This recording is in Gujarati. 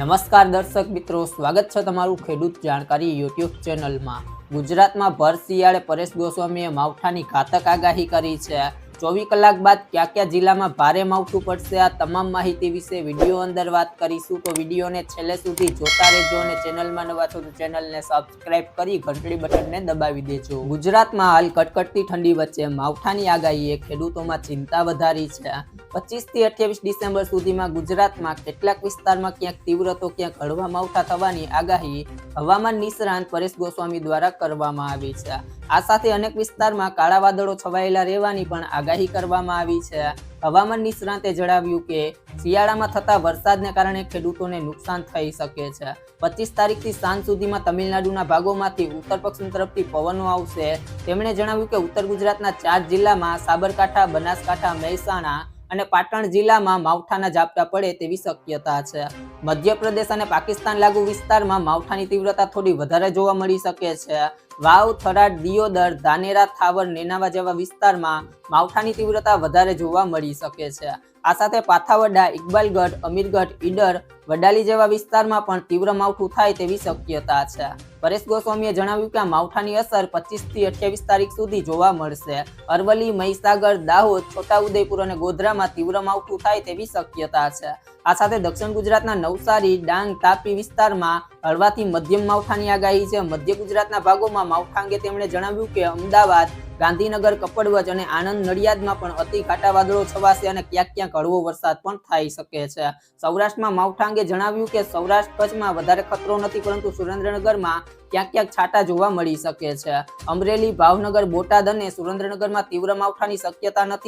નમસ્કાર દર્શક મિત્રો, સ્વાગત છે તમારું ખેડૂત જાણકારી યુટ્યુબ ચેનલમાં. ગુજરાતમાં ભર શિયાળે પરેશ ગોસ્વામીએ માવઠાની ઘાતક આગાહી કરી છે. ચોવીસ કલાક બાદ કયા કયા જિલ્લામાં ભારે માવઠું પડશે, આ તમામ માહિતી વિશે વીડિયો અંદર વાત કરીશું. તો વિડીયોને છેલ્લે સુધી જોતા રહેજો અને ચેનલમાં નવા છો તો ચેનલને સબસ્ક્રાઇબ કરી ઘંટડી બટનને દબાવી દેજો. ગુજરાતમાં હાલ કટકટતી ઠંડી વચ્ચે માવઠાની આગાહીએ ખેડૂતોમાં ચિંતા વધારી છે. પચીસથી અઠ્યાવીસ ડિસેમ્બર સુધીમાં ગુજરાતમાં કેટલાક વિસ્તારમાં ક્યાંક તીવ્ર તો ક્યાંક હળવા માવઠા થવાની આગાહી હવામાન નિષ્ણાંત પરેશ ગોસ્વામી દ્વારા કરવામાં આવી છે. આ સાથે અનેક વિસ્તારમાં કાળા વાદળો છવાયેલા રહેવાની પણ આગાહી કરવામાં આવી છે. હવામાન નિષ્ણાંતે જણાવ્યું કે, શિયાળામાં થતા વરસાદને કારણે ખેડૂતોને નુકસાન થઈ શકે છે. પચીસ તારીખથી સાંજ સુધીમાં તમિલનાડુના ભાગોમાંથી ઉત્તર પશ્ચિમ તરફથી પવનો આવશે. તેમણે જણાવ્યું કે, ઉત્તર ગુજરાતના ચાર જિલ્લામાં સાબરકાંઠા, બનાસકાંઠા, મહેસાણા અને પાટણ જિલ્લામાં માવઠાના ઝાપટા પડે તેવી શક્યતા છે. મધ્યપ્રદેશ અને પાકિસ્તાન લાગુ વિસ્તારમાં માવઠાની તીવ્રતા થોડી વધારે જોવા મળી શકે છે. વાવ, થરાદ, દિયોદર, ધાનેરા, થાવર, નેનાવા જેવા વિસ્તારમાં માવઠાની તીવ્રતા વધારે જોવા મળી શકે છે. આ સાથે પાથાવડા, ઇકબાલગઢ, અમીરગઢ, ઈડર, વડાલી જેવા વિસ્તારમાં પણ તીવ્ર માવઠું થાય તેવી શક્યતા છે. પરેશ ગોસ્વામીએ જણાવ્યું કે માવઠાની અસર પચીસથી અઠ્યાવીસ તારીખ સુધી જોવા મળશે. અરવલ્લી, મહીસાગર, દાહોદ, છોટાઉદેપુર અને ગોધરામાં તીવ્ર માવઠું થાય તેવી શક્યતા છે. આ સાથે દક્ષિણ ગુજરાતના નવસારી, ડાંગ, તાપી વિસ્તારમાં હળવાથી મધ્યમ માવઠાની આગાહી છે. મધ્ય ગુજરાતના ભાગોમાં માવઠા અંગે તેમણે જણાવ્યું કે અમદાવાદ, ગાંધીનગર, કપડવજ અને આણંદ નડિયાદમાં પણ અતિ ઘાટા વાદળો છવાશે અને ક્યાંક ક્યાંક હળવો વરસાદ પણ થઈ શકે છે. સૌરાષ્ટ્રમાં માવઠા અંગે જણાવ્યું કે સૌરાષ્ટ્ર કચ્છમાં વધારે ખતરો નથી, પરંતુ સુરેન્દ્રનગરમાં ક્યાંક ક્યાંક છાંટા જોવા મળી શકે છે. અમરેલી, ભાવનગર, બોટાદ અને સુરેન્દ્રનગરમાં તીવ્ર માવઠાની શક્યતા નથી.